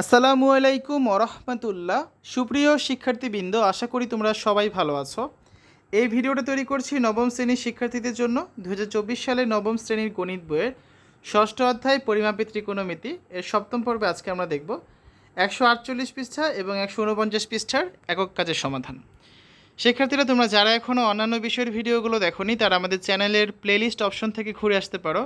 আসসালামু আলাইকুম ওরহমতুল্লাহ। সুপ্রিয় শিক্ষার্থীবৃন্দ, আশা করি তোমরা সবাই ভালো আছো। এই ভিডিওটা তৈরি করছি নবম শ্রেণির শিক্ষার্থীদের জন্য। দু সালে নবম শ্রেণির গণিত বইয়ের ষষ্ঠ অধ্যায় পরিমাপী ত্রিকোণমিতি। এর সপ্তম পর্বে আজকে আমরা দেখব একশো আটচল্লিশ পৃষ্ঠা এবং একশো উনপঞ্চাশ পৃষ্ঠার একক কাজের সমাধান। শিক্ষার্থীরা, তোমরা যারা এখনও অন্যান্য বিষয়ের ভিডিওগুলো দেখোনি, তারা আমাদের চ্যানেলের প্লেলিস্ট অপশন থেকে ঘুরে আসতে পারো।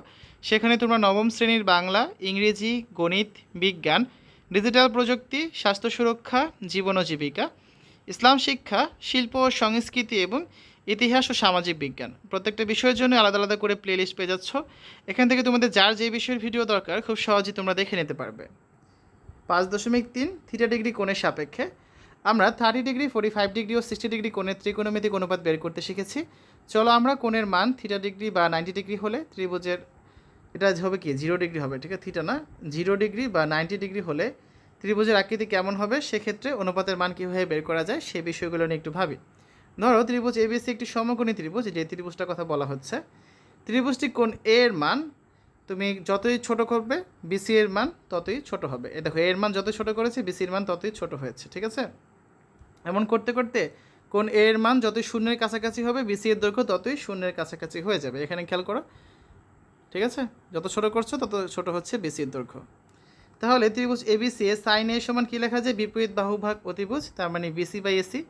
সেখানে তোমরা নবম শ্রেণির বাংলা, ইংরেজি, গণিত, বিজ্ঞান ডিজিটাল প্রযুক্তি, স্বাস্থ্য সুরক্ষা, জীবন ও জীবিকা, ইসলাম শিক্ষা, শিল্প ও সংস্কৃতি এবং ইতিহাস ও সামাজিক বিজ্ঞান। প্রত্যেকটা বিষয়ের জন্য আলাদা আলাদা করে প্লেলিস্ট পেয়ে যাচ্ছ। এখান থেকে তোমাদের যার যে বিষয়ের ভিডিও দরকার, খুব সহজেই তোমরা দেখে নিতে পারবে। পাঁচ দশমিক তিন থিটা ডিগ্রি কোণের সাপেক্ষে। আমরা thirty degree forty five degree ও সিক্সটি ডিগ্রি কোণের ত্রিকোণমিতিক অনুপাত বের করতে শিখেছি। চলো আমরা কোণের মান থিটা ডিগ্রি বা নাইনটি ডিগ্রি হলে ত্রিভুজের এটা হবে কি? জিরো ডিগ্রি হবে, ঠিক আছে? থিটা না? জিরো ডিগ্রি বা নাইনটি ডিগ্রি হলে ত্রিভুজের আকৃতি কেমন হবে? সেক্ষেত্রে অনুপাতের মান কীভাবে বের করা যায়? সেই বিষয়গুলো নিয়ে একটু ভাবি। ধরো, ত্রিভুজ এবিসি একটি সমকোণী ত্রিভুজ যে ত্রিভুজটার কথা বলা হচ্ছে। ত্রিভুজটি কোণ এ এর মান? তুমি যতই ছোট করবে বিসি এর মান ততই ছোট হবে। এ দেখো এর মান যতই ছোট করেছে বিসি এর মান ততই ছোট হয়েছে, ঠিক আছে? এমন করতে করতে কোন এর মান যতই শূন্যের কাছাকাছি হবে বিসি এর দৈর্ঘ্য ততই শূন্যের কাছাকাছি হয়ে যাবে। এখানে খেয়াল করো ঠিক আছে? যত ছোট করছ, তত ছোট হচ্ছে বিসি এর দৈর্ঘ্য। তাহলে ত্রিভুজ এবিসি এ সাইন এ সমান কী লেখা যায়? বিপরীত বাহুভাগ অতিভুজ, তার মানে বিসি বাই এসি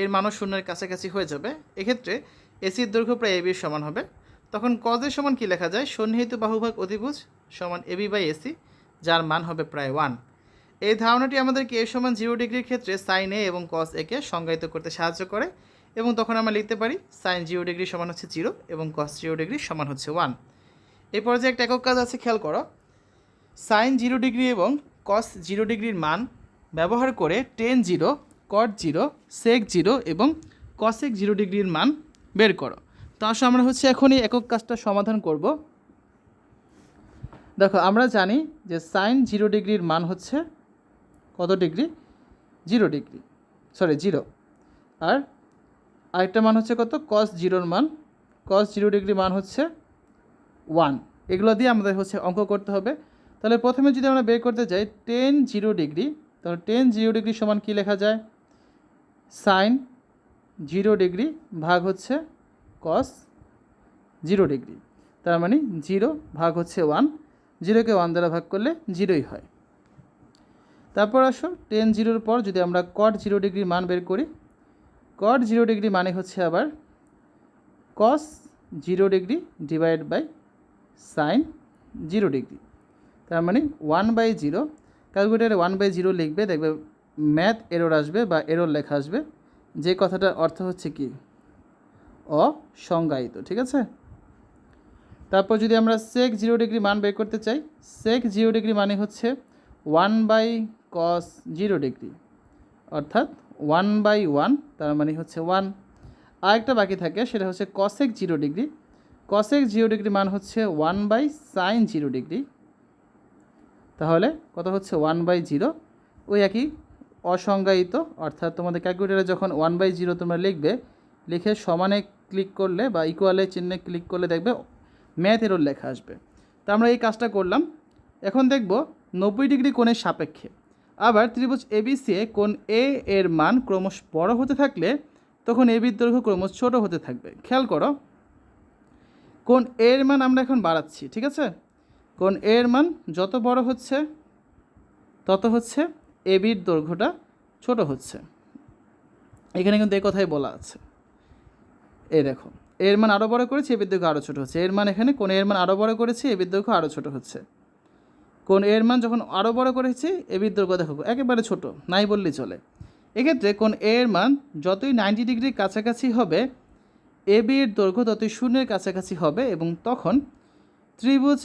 এর মানও শূন্যের কাছাকাছি হয়ে যাবে। এক্ষেত্রে এসির দৈর্ঘ্য প্রায় এবির সমান হবে। তখন কজের সমান কী লেখা যায়? সন্নিহিত বাহুভাগ অতিভুজ সমান এবি বাই এসি যার মান হবে প্রায় ওয়ান এই ধারণাটি আমাদেরকে এ সমান জিরো ডিগ্রির ক্ষেত্রে সাইন এ এবং কস একে সংজ্ঞায়িত করতে সাহায্য করে। এবং তখন আমরা লিখতে পারি সাইন জিরো ডিগ্রি সমান হচ্ছে জিরো এবং কস জিরো ডিগ্রি সমান হচ্ছে ওয়ান এই পর্যায়ে একটা একক কাজ আছে, খেয়াল করো। সাইন জিরো ডিগ্রি এবং কস জিরো ডিগ্রির মান ব্যবহার করে tan zero cot zero sec zero এবং কসেক জিরো ডিগ্রির মান বের করো। তো আসলে আমরা হচ্ছে এখন এই একক কাজটা সমাধান করব। দেখো, আমরা জানি যে সাইন জিরো ডিগ্রির মান হচ্ছে কত degree zero degree sorry zero আর আরেকটা মান হচ্ছে কত? কস জিরোর মান। কস জিরো ডিগ্রি মান হচ্ছে ওয়ান। এগুলো দিয়ে আমাদের হচ্ছে অঙ্ক করতে হবে। তাহলে প্রথমে যদি আমরা বের করতে যাই টেন জিরো ডিগ্রি তাহলে টেন জিরো ডিগ্রি সমান কী লেখা যায়? সাইন জিরো ডিগ্রি ভাগ হচ্ছে কস জিরো ডিগ্রি তার মানে জিরো ভাগ হচ্ছে ওয়ান জিরোকে ওয়ান দ্বারা ভাগ করলে জিরোই হয়। তারপর আসো টেন জিরোর পর যদি আমরা কট জিরো ডিগ্রির মান বের করি কট জিরো ডিগ্রি মানে হচ্ছে আবার cos zero degree divide by sine zero degree তার মানে ওয়ান বাই জিরো ক্যালকুলেটারে ওয়ান বাই জিরো লিখবে, দেখবে ম্যাথ এরর আসবে বা এরর লেখা আসবে। যে কথাটার অর্থ হচ্ছে কি? অসংজ্ঞায়িত, ঠিক আছে? তারপর যদি আমরা সেক জিরো ডিগ্রি মান বের করতে চাই সেক জিরো ডিগ্রি মানে হচ্ছে one by cos zero degree অর্থাৎ ওয়ান বাই ওয়ান তার মানে হচ্ছে ওয়ান আরেকটা বাকি থাকে, সেটা হচ্ছে cosec zero degree cosec zero degree মান হচ্ছে one by sine zero degree তাহলে কত হচ্ছে ওয়ান বাই জিরো ওই একই অসংজ্ঞায়িত, অর্থাৎ তোমাদের ক্যালকুলেটারে যখন ওয়ান বাই জিরো তোমরা লিখবে, লিখে সমানে ক্লিক করলে বা ইকুয়ালে চিহ্নে ক্লিক করলে দেখবে ম্যাথ লেখা আসবে। তা আমরা এই কাজটা করলাম। এখন দেখব নব্বই ডিগ্রি কোণের সাপেক্ষে। আবার ত্রিভুজ এবিসি এ কোণ এ এর মান ক্রমশ বড় হতে থাকলে তখন এবির দৈর্ঘ্য ক্রমশ ছোট হতে থাকবে। খেয়াল করো কোণ এর মান আমরা এখন বাড়াচ্ছি, ঠিক আছে? কোন এর মান যত বড় হচ্ছে, তত হচ্ছে এবির দৈর্ঘ্যটা ছোট হচ্ছে। এখানে কিন্তু এই কথাই বলা আছে। এই দেখো, এর মান আরও বড় করেছে এবির দৈর্ঘ্য আরও ছোটো হচ্ছে। এর মান এখানে, কোন এর মান আরও বড় করেছে এবির দৈর্ঘ্য আরও ছোটো হচ্ছে। কোন এর মান যখন আরও বড় করেছে এবির দৈর্ঘ্য দেখো, একেবারে ছোট, নাই বললেই চলে। এক্ষেত্রে কোন এর মান যতই নাইনটি ডিগ্রির কাছাকাছি হবে এবির দৈর্ঘ্য ততই শূন্যের কাছাকাছি হবে এবং তখন ত্রিভুজ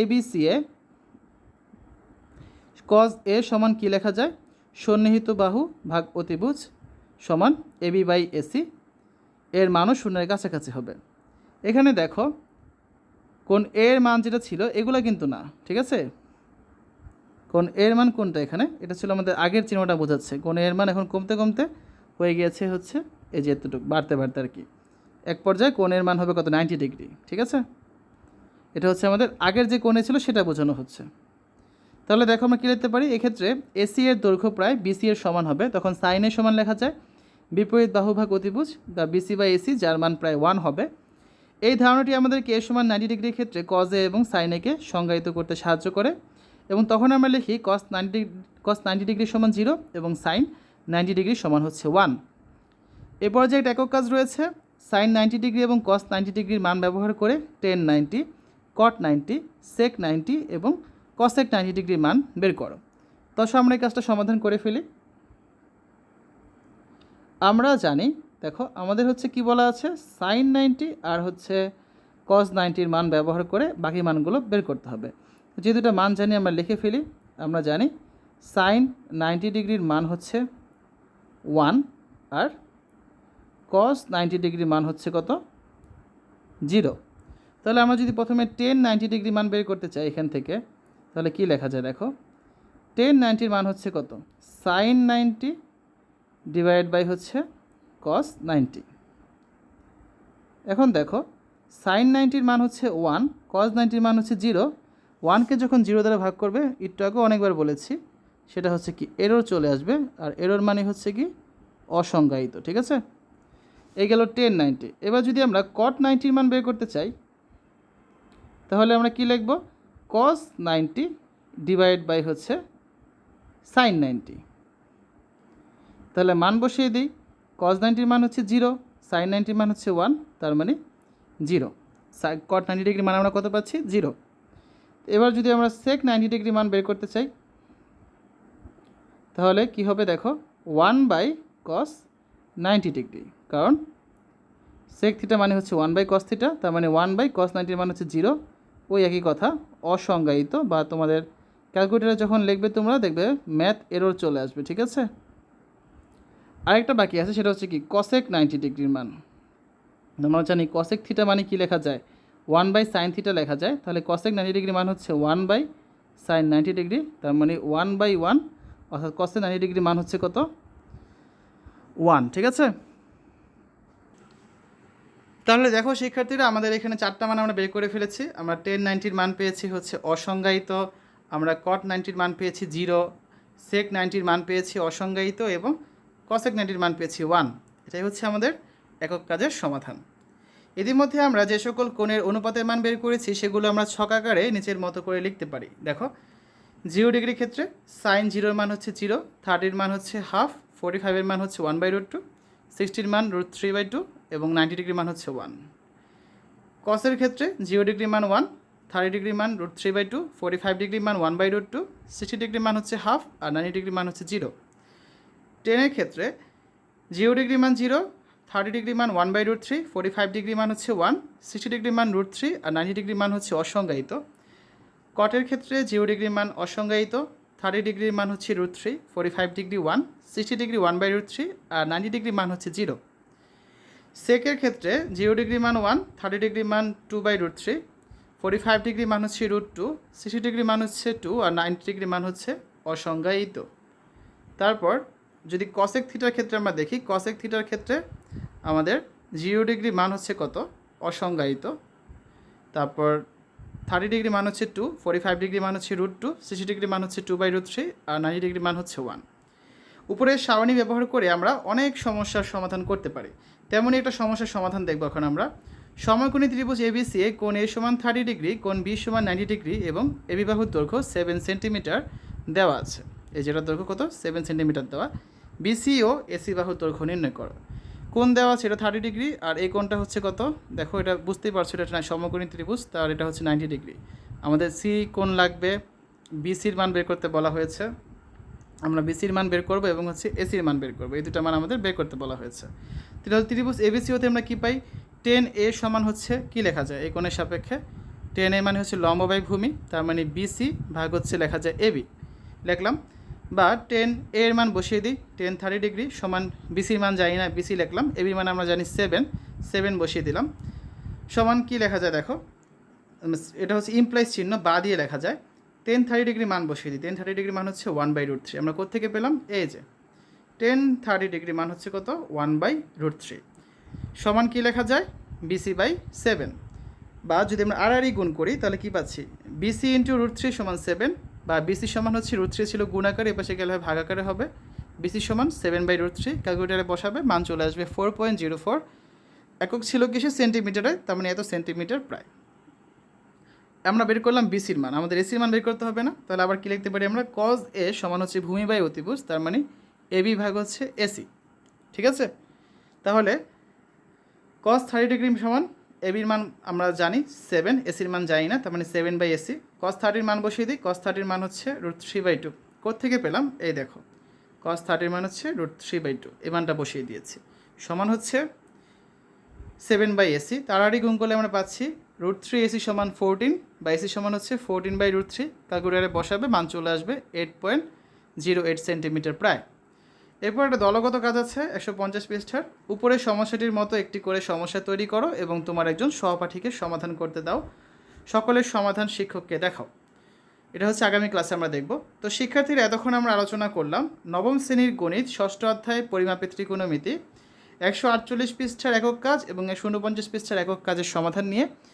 এবিসি এ কজ এ সমান কী লেখা যায়? সন্নিহিত বাহু ভাগ অতিভুজ সমান এবি বাই এসি এর মানও শূন্যের কাছাকাছি হবে। এখানে দেখো কোন এর মান যেটা ছিল, এগুলো কিন্তু না, ঠিক আছে? কোন এর মান কোনটা এখানে? এটা ছিল আমাদের আগের চিহ্নটা বোঝাচ্ছে। কোন এর মান এখন কমতে কমতে হয়ে গিয়েছে হচ্ছে এই যে এতটুকু, বাড়তে বাড়তে আর কি। এক পর্যায়ে কোণের মান হবে কত? নাইনটি ডিগ্রি ঠিক আছে? এটা হচ্ছে আমাদের আগের যে কোণে ছিল সেটা বোঝানো হচ্ছে। তাহলে দেখো আমরা কী লিখতে পারি? এক্ষেত্রে এসি এর দৈর্ঘ্য প্রায় বিসি এর সমান হবে। তখন সাইনের সমান লেখা যায়। বিপরীত বাহুভাগ অতিভুজ, বা বিসি বা এসি যার মান প্রায় ওয়ান হবে। এই ধারণাটি আমাদেরকে এ সমান নাইনটি ডিগ্রির ক্ষেত্রে কজে এবং সাইনেকে সংজ্ঞায়িত করতে সাহায্য করে। এবং তখন আমরা লিখি cos ninety cos ninety degree সমান জিরো এবং সাইন নাইনটি ডিগ্রি সমান হচ্ছে ওয়ান এ পর্যায়ে একটা একক কাজ রয়েছে। সাইন নাইনটি ডিগ্রি এবং কস নাইনটি ডিগ্রির মান ব্যবহার করে tan ninety, cot ninety, sec ninety এবং কসেক নাইনটি ডিগ্রির মান বের করো। তো আসো আমরা এই কাজটা সমাধান করে ফেলি। আমরা জানি, দেখো, আমাদের হচ্ছে কি বলা আছে? সাইন নাইনটি আর হচ্ছে কস নাইনটির মান ব্যবহার করে বাকি মানগুলো বের করতে হবে। যে দুটো মান জানি আমরা লিখে ফেলি, আমরা জানি সাইন নাইনটি ডিগ্রির মান হচ্ছে ওয়ান আর কস নাইনটি ডিগ্রির মান হচ্ছে কত? জিরো তাহলে আমরা যদি প্রথমে টেন নাইনটি ডিগ্রি মান বের করতে চাই এখান থেকে, তাহলে কি লেখা যায় দেখো? টেন নাইনটির মান হচ্ছে কত? সাইন নাইনটি ডিভাইড বাই হচ্ছে কস নাইনটি এখন দেখো সাইন নাইনটির মান হচ্ছে ওয়ান কস নাইনটির মান হচ্ছে জিরো ওয়ানকে যখন জিরো দ্বারা ভাগ করবে একটু আগে অনেকবার বলেছি, সেটা হচ্ছে কি এরর চলে আসবে, আর এরর মানে হচ্ছে কি অসংজ্ঞায়িত, ঠিক আছে? এই গেল টেন নাইনটি এবার যদি আমরা কট নাইনটির মান বের করতে চাই, তাহলে আমরা কি লিখব? কস নাইনটি ডিভাইড বাই হচ্ছে সাইন নাইনটি তাহলে মান বসিয়ে দিই। কস নাইনটির মান হচ্ছে জিরো সাইন নাইনটির মান হচ্ছে ওয়ান তার মানে জিরো কট নাইনটি ডিগ্রি মান আমরা কত পাচ্ছি? জিরো এবার যদি আমরা সেক নাইনটি ডিগ্রি মান বের করতে চাই, তাহলে কি হবে দেখো? One by cos ninety degree কারণ সেক থিটা মানে হচ্ছে ওয়ান বাই কস থিটা তার মানে ওয়ান বাই কস নাইনটির মান হচ্ছে জিরো ওই একই কথা, অসংজ্ঞায়িত বা তোমাদের ক্যালকুলেটারে যখন লিখবে তোমরা দেখবে ম্যাথ এরর চলে আসবে, ঠিক আছে? আরেকটা বাকি আছে, সেটা হচ্ছে কি কসেক নাইনটি ডিগ্রির মান। আমরা জানি কসেক থিটা মানে কি লেখা যায়? ওয়ান বাই সাইন থিটা লেখা যায়, তাহলে কসেক নাইনটি ডিগ্রি মান হচ্ছে one by sine ninety degree তার মানে ওয়ান বাই ওয়ান অর্থাৎ কসেক নাইনটি ডিগ্রি মান হচ্ছে কত? ওয়ান ঠিক আছে? তাহলে দেখো, শিক্ষার্থীরা, আমাদের এখানে চারটা মান আমরা বের করে ফেলেছি। আমরা টেন নাইনটির মান পেয়েছি হচ্ছে অসংজ্ঞায়িত, আমরা কট নাইনটির মান পেয়েছি জিরো সেক নাইনটির মান পেয়েছি অসংজ্ঞায়িত এবং কসেক নাইনটির মান পেয়েছি ওয়ান এটাই হচ্ছে আমাদের একক কাজের সমাধান। ইতিমধ্যে আমরা যে সকল কোণের অনুপাতের মান বের করেছি, সেগুলো আমরা ছকাকারে নিচের মতো করে লিখতে পারি। দেখো জিরো ডিগ্রি ক্ষেত্রে সাইন জিরোর মান হচ্ছে জিরো থার্টির মান হচ্ছে হাফ ফোর্টি ফাইভের মান হচ্ছে ওয়ান বাই রুট টু সিক্সটির মান রুট থ্রি বাই টু এবং নাইনটি ডিগ্রি মান হচ্ছে ওয়ান কসের ক্ষেত্রে জিরো ডিগ্রি মান ওয়ান থার্টি ডিগ্রি মান root three by two forty five degree মান one by root two sixty degree মান হচ্ছে হাফ আর নাইনটি ডিগ্রি মান হচ্ছে জিরো টেনের ক্ষেত্রে জিরো ডিগ্রি মান জিরো থার্টি ডিগ্রি মান one by root three forty five degree মান হচ্ছে ওয়ান সিক্সটি ডিগ্রি মান রুট থ্রি আর নাইনটি ডিগ্রি মান হচ্ছে অসংজ্ঞায়িত কটের ক্ষেত্রে জিরো ডিগ্রি মান অসংজ্ঞায়িত থার্টি ডিগ্রির মান হচ্ছে root three forty five degree one sixty degree one by root three R ninety degree মান হচ্ছে জিরো সেকের ক্ষেত্রে জিরো ডিগ্রি মান ওয়ান থার্টি ডিগ্রি মান two by root three forty five degree মান হচ্ছে রুট টু সিক্সটি ডিগ্রি মান হচ্ছে টু আর নাইনটি ডিগ্রি মান হচ্ছে অসংজ্ঞায়িত তারপর যদি কসেক থিটার ক্ষেত্রে আমরা দেখি কসেক থিটার ক্ষেত্রে আমাদের জিরো ডিগ্রি মান হচ্ছে কত অসংজ্ঞায়িত তারপর থার্টি ডিগ্রি মান হচ্ছে টু ফোর্টি ফাইভ ডিগ্রি মান হচ্ছে রুট টু সিক্সটি ডিগ্রি মান হচ্ছে টু বাই রুট থ্রি আর নাইনটি ডিগ্রি মান হচ্ছে ওয়ান উপরের সারণী ব্যবহার করে আমরা অনেক সমস্যার সমাধান করতে পারি। তেমনই একটা সমস্যার সমাধান দেখব এখন আমরা। সময়কোণী ত্রিভুজ এবিসি এ কোণ এ সমান থার্টি ডিগ্রি কোণ বি সমান নাইনটি ডিগ্রি এবং এ বিবাহুর দৈর্ঘ্য সেভেন সেন্টিমিটার দেওয়া আছে। এই যেটার দৈর্ঘ্য কত? সেভেন সেন্টিমিটার দেওয়া। বিসি ও এসি বাহুর দৈর্ঘ্য নির্ণয় করো। কোণ দেওয়া আছে এটা থার্টি ডিগ্রি আর এই কোণটা হচ্ছে কত? দেখো এটা বুঝতেই পারছ এটা সমকোণী ত্রিভুজ, তার এটা হচ্ছে নাইনটি ডিগ্রি আমাদের সি কোণ লাগবে বিসির মান বের করতে বলা হয়েছে। আমরা বিসির মান বের করব এবং হচ্ছে এসির মান বের করব। এই দুটো মান আমাদের বের করতে বলা হয়েছে। তাহলে ত্রিভুজ এবিসি হতে আমরা কী পাই? টেন এ সমান হচ্ছে কি লেখা যায়? এই কোণের সাপেক্ষে। টেন এ মানে হচ্ছে লম্ববাই ভূমি তার মানে বিসি ভাগ হচ্ছে লেখা যায় এবি লিখলাম। বা টেন এ এর মান বসিয়ে দিই। টেন থার্টি ডিগ্রি সমান বিসির মান জানি না বিসি লিখলাম। এবির মান আমরা জানি সেভেন সেভেন বসিয়ে দিলাম। সমান কি লেখা যায় দেখো? এটা হচ্ছে ইমপ্লাইজ চিহ্ন বা দিয়ে লেখা যায়। টেন থার্টি ডিগ্রি মান বসিয়ে দিই। টেন থার্টি ডিগ্রি মান হচ্ছে ওয়ান বাই রুট থ্রি আমরা কোথেকে পেলাম? এই যে। টেন থার্টি ডিগ্রি মান হচ্ছে কত? ওয়ান বাই রুট থ্রি সমান কী লেখা যায়? বিসি বাই সেভেন বা যদি আমরা আড়াআড়ি গুণ করি, তাহলে কী পাচ্ছি? বিসি ইন্টু রুট থ্রি সমান সেভেন বা বিসি সমান হচ্ছে রুট থ্রি ছিল গুণাকারে এপাশে গেলে হয় ভাগাকারে হবে। বিসি সমান সেভেন বাই রুট থ্রি ক্যালকুলেটারে বসাবে, মান চলে আসবে ফোর পয়েন্ট জিরো ফোর একক ছিল কিসে সেন্টিমিটারে তার মানে এত সেন্টিমিটার প্রায়। আমরা বের করলাম বিসির মান। আমাদের এসির মান বের করতে হবে না। তাহলে আবার কী লিখতে পারি আমরা? কজ এ সমান হচ্ছে ভূমি বাই অতিভুজ, তার মানে এ বি ভাগ হচ্ছে এসি ঠিক আছে? তাহলে কস থার্টি ডিগ্রি সমান এবির মান আমরা জানি সেভেন এসির মান জানি না, তার মানে সেভেন বাই এসি কস থার্টির মান বসিয়ে দিই কস থার্টির মান হচ্ছে রুট থ্রি বাই টু থেকে পেলাম? এই দেখো। কস থার্টির মান হচ্ছে রুট থ্রি বাই টু এই মানটা বসিয়ে দিয়েছি। সমান হচ্ছে সেভেন বাই এসি তাড়াতাড়ি গুণ করলে আমরা পাচ্ছি রুট থ্রি এসি সমান ফোরটিন বা এসি সমান হচ্ছে ফোরটিন বাই রুট থ্রি ক্যালকুলেটারে বসাবে, মান চলে আসবে eight point zero eight centimetre প্রায়। এরপর একটা দলগত কাজ আছে, একশো পঞ্চাশ পৃষ্ঠার। উপরের সমস্যাটির মতো একটি করে সমস্যা তৈরি করো এবং তোমার একজন সহপাঠীকে সমাধান করতে দাও। সকলের সমাধান শিক্ষককে দেখাও। এটা হচ্ছে আগামী ক্লাসে আমরা দেখব। তো শিক্ষার্থীরা, এতক্ষণ আমরা আলোচনা করলাম, নবম শ্রেণির গণিত, ষষ্ঠ অধ্যায় পরিমাপের ত্রিকোণমিতি। একশো আটচল্লিশ পৃষ্ঠার একক কাজ এবং একশো উনপঞ্চাশ পৃষ্ঠার একক কাজের সমাধান নিয়ে